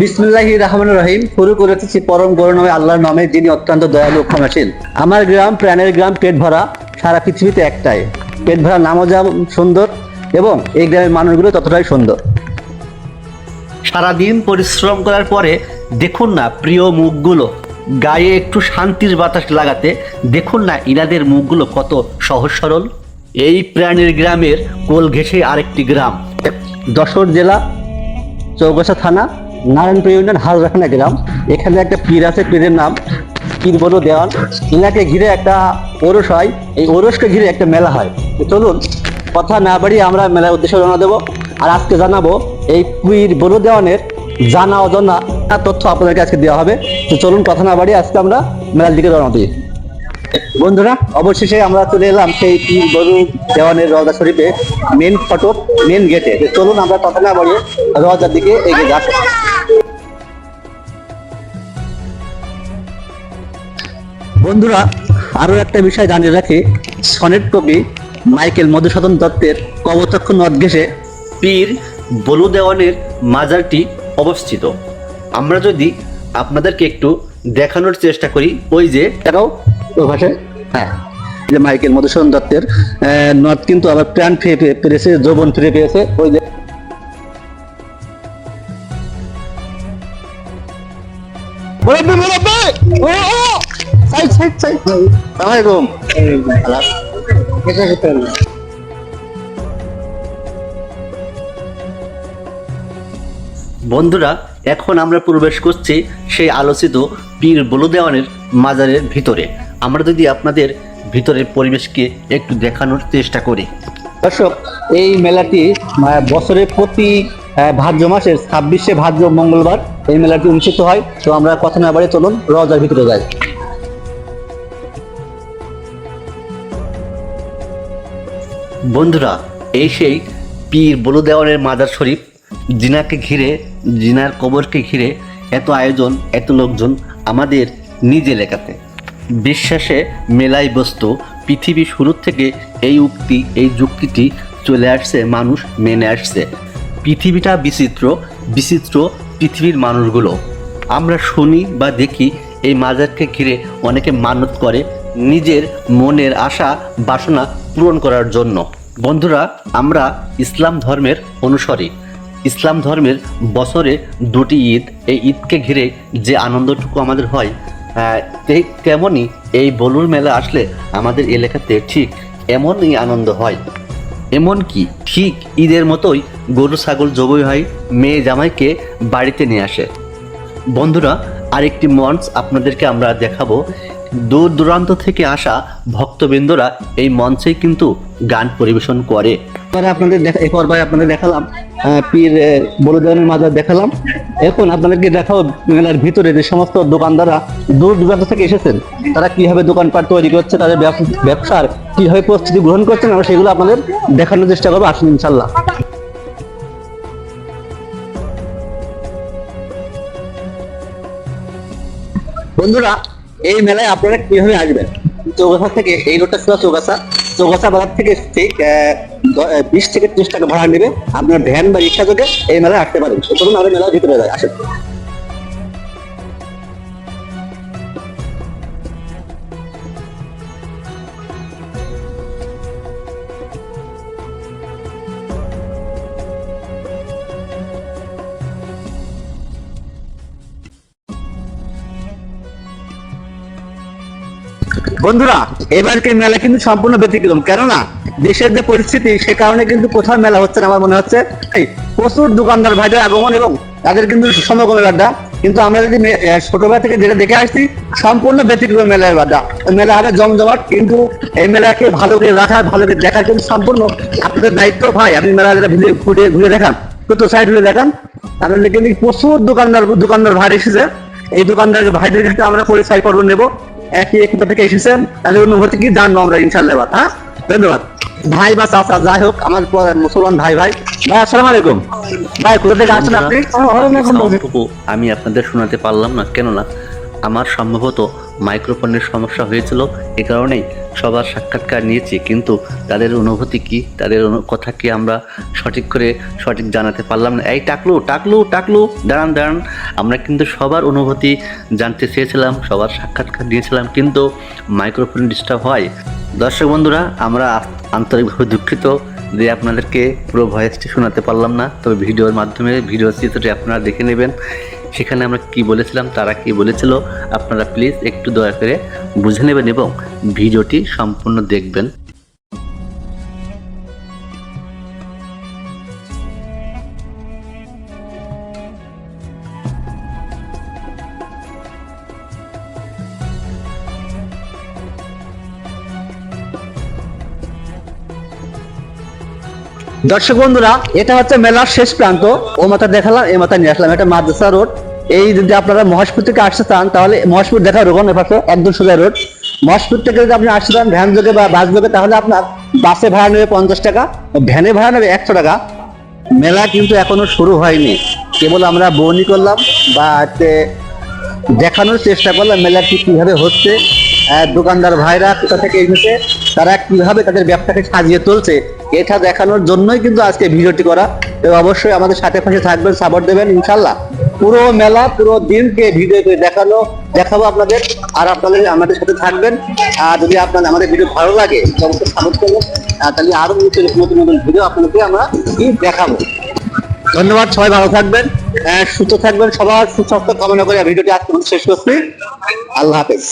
বিসমুল্লাহি রহমান রহিম। শুরু করেছি পরম করুণাময় আল্লাহর নামে, যিনি অত্যন্ত দয়ালু ক্ষমাশীল। আমার গ্রাম, প্রাণের গ্রাম পেট ভরা সারা পৃথিবীতে একটাই। পেট ভরা নামও সুন্দর এবং এই গ্রামের মানুষগুলো ততটাই সুন্দর। সারাদিন পরিশ্রম করার পরে দেখুন না প্রিয় মুখগুলো। গায়ে একটু শান্তির বাতাস লাগাতে দেখুন না ইনাদের মুখগুলো কত সহজ সরল। এই প্রাণীর গ্রামের কোল ঘেঁষে আরেকটি গ্রাম। যশোর জেলা, চৌগাছা থানা নারায়ণপুর ইউনিয়ন হাজরাখানা গ্রাম এখানে একটা পীর আছে, পীরের নাম পীর বড় দেওয়ান। ইনাকে ঘিরে একটা ওরস হয়। এই ওরসকে ঘিরে একটা মেলা হয়। চলুন, কথা না বাড়িয়ে আমরা মেলার উদ্দেশ্যে রওনা দেবো। আর আজকে জানাব এই পীর বড় দেওয়ানের জানা অজানা তথ্য আপনাদেরকে আজকে দেওয়া হবে। তো চলুন, কথা না বাড়িয়ে আজকে আমরা মেলার দিকে রওনা দিই। বন্ধুরা, অবশেষে আমরা চলে এলাম সেই পীর বরু দেওয়ানের রওজা শরীফে মেন ফটক মেন গেটে চলুন, আমরা কথা না বাড়িয়ে রওজার দিকে এগিয়ে যাচ্ছি বন্ধুরা আরও একটা বিষয় জানিয়ে রাখি। সনেট কবি মাইকেল মধুসূদন দত্তের কবচক্ষ নদ ঘেসে পীর বলু দেওয়ানের মাজারটি অবস্থিত। আমরা যদি আপনাদেরকে একটু দেখানোর চেষ্টা করি ওই যে এটাও ওই পাশে হ্যাঁ যে মাইকেল মধুসূদন দত্তের নদ কিন্তু আবার প্রাণ ফিরে পেরেছে যৌবন ফিরে পেয়েছে ওই যে। মুরব্বি, মুরব্বি! আলাইকুম। বন্ধুরা এখন আমরা প্রবেশ করছি সেই আলোচিত পীর বলুদেওয়ানের মাজারের ভিতরে। আমরা যদি আপনাদের ভিতরের পরিবেশকে একটু দেখানোর চেষ্টা করি। দর্শক এই মেলাটি বছরের প্রতি ভাদ্র মাসের ছাব্বিশে ভাদ্র মঙ্গলবার এই মেলাটি অনুষ্ঠিত হয়। তো আমরা কথা না বাড়ি চলুন রজার ভিতরে যাই। বন্ধুরা, এই সেই পীর বলুদেওয়ানের মাজার শরীফ, জিনাকে ঘিরে, জিনার কবরকে ঘিরে এত আয়োজন, এত লোকজন আমাদের নিজ এলাকাতে বিশ্বাসে মেলাই বস্তু, পৃথিবী শুরু থেকে এই উক্তি, এই যুক্তিটি চলে আসছে, মানুষ মেনে আসছে। পৃথিবীটা বিচিত্র বিচিত্র পৃথিবীর মানুষগুলো। আমরা শুনি বা দেখি এই মাজারকে ঘিরে অনেকে মানত করে, নিজের মনের আশা, বাসনা পূরণ করার জন্য। বন্ধুরা, আমরা ইসলাম ধর্মের অনুসারী। ইসলাম ধর্মের বছরে দুটি ঈদ। এই ঈদকে ঘিরে যে আনন্দটুকু আমাদের হয় ঠিক তেমনই এই বলুর মেলা আসলে আমাদের এলাকাতে ঠিক এমনই আনন্দ হয়। এমনকি ঠিক ঈদের মতোই গরু, ছাগল জবই হয় মেয়ে, জামাইকে বাড়িতে নিয়ে আসে। বন্ধুরা, আরেকটি মঞ্চ আপনাদেরকে আমরা দেখাবো। দূর দূরান্ত থেকে আসা ভক্তবৃন্দরা এই মঞ্চেই কিন্তু গান পরিবেশন করে। এবারে আপনাদের দেখা এই পর্বায় আপনাদের দেখালাম পীর বলুদানের মাজার দেখালাম। এখন আপনাদেরকে দেখাও মেলার ভিতরে যে সমস্ত দোকানদাররা দূর দূরান্ত থেকে এসেছেন। তারা কীভাবে দোকানপাট তৈরি করছে, তাদের ব্যবসার কীভাবে প্রস্তুতি গ্রহণ করছেন, আমরা সেগুলো আপনাদের দেখানোর চেষ্টা করব, আসুন ইনশাল্লাহ বন্ধুরা এই মেলায় আপনারা কীভাবে আসবেন? চৌগাছা থেকে, এই রোডটা ছিল চৌগাছা। চৌগাছা বাজার থেকে ঠিক বিশ থেকে ত্রিশ টাকা ভাড়া নেবে। আপনার ভ্যান বা রিক্সা যোগে এই মেলায় আসতে পারেন। চলুন আমরা ভিতরে যাই, আসেন। বন্ধুরা এবারকে মেলা কিন্তু সম্পূর্ণ ব্যতিক্রম। কেননা, দেশের যে পরিস্থিতি, সে কারণে কিন্তু কোথাও মেলা হচ্ছে না আমার মনে হচ্ছে। প্রচুর দোকানদার ভাইদের আগমন এবং তাদের কিন্তু সমাগমের আড্ডা কিন্তু আমরা যদি ছোটবেলা থেকে যেটা দেখে আসছি, সম্পূর্ণ ব্যতিক্রম মেলার আড্ডা মেলা হবে জমজমাট, কিন্তু এই মেলাকে ভালো করে রাখা, ভালো করে দেখা কিন্তু সম্পূর্ণ আপনাদের দায়িত্ব ভাই। আপনি মেলা যেটা ঘুরে ঘুরে দেখান তো সাইড ঘুরে দেখান, তাহলে কিন্তু প্রচুর দোকানদার দোকানদার ভাই এসেছে। এই দোকানদার ভাইদের কাছে আমরা পরিচয় পর্ব নেব। একই একটা থেকে এসেছেন, তাহলে অনুভূতি কি জানব আমরা ইনশাল্লাহ হ্যাঁ? ধন্যবাদ। ভাই বা চাচা যাই হোক, আমার মুসলমান ভাই ভাই। ভাই, আসসালাম আলাইকুম। ভাই, কোথা থেকে আসছেন আপনি? আমি আপনাদের শোনাতে পারলাম না, কেননা আমার সম্ভবত মাইক্রোফোনের সমস্যা হয়েছিল এ কারণেই সবার সাক্ষাৎকার নিয়েছি, কিন্তু তাদের অনুভূতি কি, তাদের কথা কি আমরা সঠিক করে সঠিক জানাতে পারলাম না। এই টাকলু টাকলু টাকলু, দাঁড়ান দাঁড়ান। আমরা কিন্তু সবার অনুভূতি জানতে চেয়েছিলাম, সবার সাক্ষাৎকার নিয়েছিলাম, কিন্তু মাইক্রোফোন ডিস্টার্ব হয়। দর্শক বন্ধুরা, আমরা আন্তরিকভাবে দুঃখিত যে আপনাদেরকে পুরো ভয়েসটি শোনাতে পারলাম না, তবে ভিডিওর মাধ্যমে, ভিডিও চিত্রটি আপনারা দেখে নেবেন। সেখানে আমরা কি বলেছিলাম, তারা কি বলেছিল, আপনারা প্লিজ একটু দয়া করে বুঝে নেবেন এবং ভিডিওটি সম্পূর্ণ দেখবেন। দর্শক বন্ধুরা, এটা হচ্ছে মেলার শেষ প্রান্ত। ও মাথা দেখালাম, এ মাথা নিয়ে আসলাম। এটা মাদ্রাসা রোড। এই যদি আপনারা মহেশপুর থেকে আসতে চান, তাহলে মহেশপুর দেখা রোগন এপাশে একদম সোজা রোড। মহেশপুর থেকে যদি আপনি আসতে চান, ভ্যান যোগে বা বাস যোগে, তাহলে আপনার বাসে ভাড়া নেবে পঞ্চাশ টাকা, ভ্যানে ভাড়া নেবে একশো টাকা। মেলা কিন্তু এখনও শুরু হয়নি। কেবল আমরা বৌনি করলাম বা দেখানোর চেষ্টা করলাম মেলাটি কীভাবে হচ্ছে। দোকানদার ভাইরা কোথা থেকে এসেছে, তারা কীভাবে তাদের ব্যবসাকে সাজিয়ে তুলছে, এটা দেখানোর জন্যই কিন্তু আজকে ভিডিওটি করা। তো অবশ্যই আমাদের সাথে পাশে থাকবেন সাপোর্ট দেবেন, ইনশাল্লাহ। পুরো মেলা পুরো দিনকে ভিডিওতে দেখানো দেখাবো আপনাদের আর আপনাদের আমাদের সাথে থাকবেন। আর যদি আপনাদের আমাদের ভিডিও ভালো লাগে অবশ্যই সাপোর্ট করবেন। তাহলে আরও নতুন নতুন ভিডিও আপনাদেরকে আমরা দেখাবো। ধন্যবাদ সবাই ভালো থাকবেন। আহ, সুস্থ থাকবেন সবার সুস্বাস্থ্য কামনা করে ভিডিওটি আজকে শেষ করছি। আল্লাহ হাফেজ।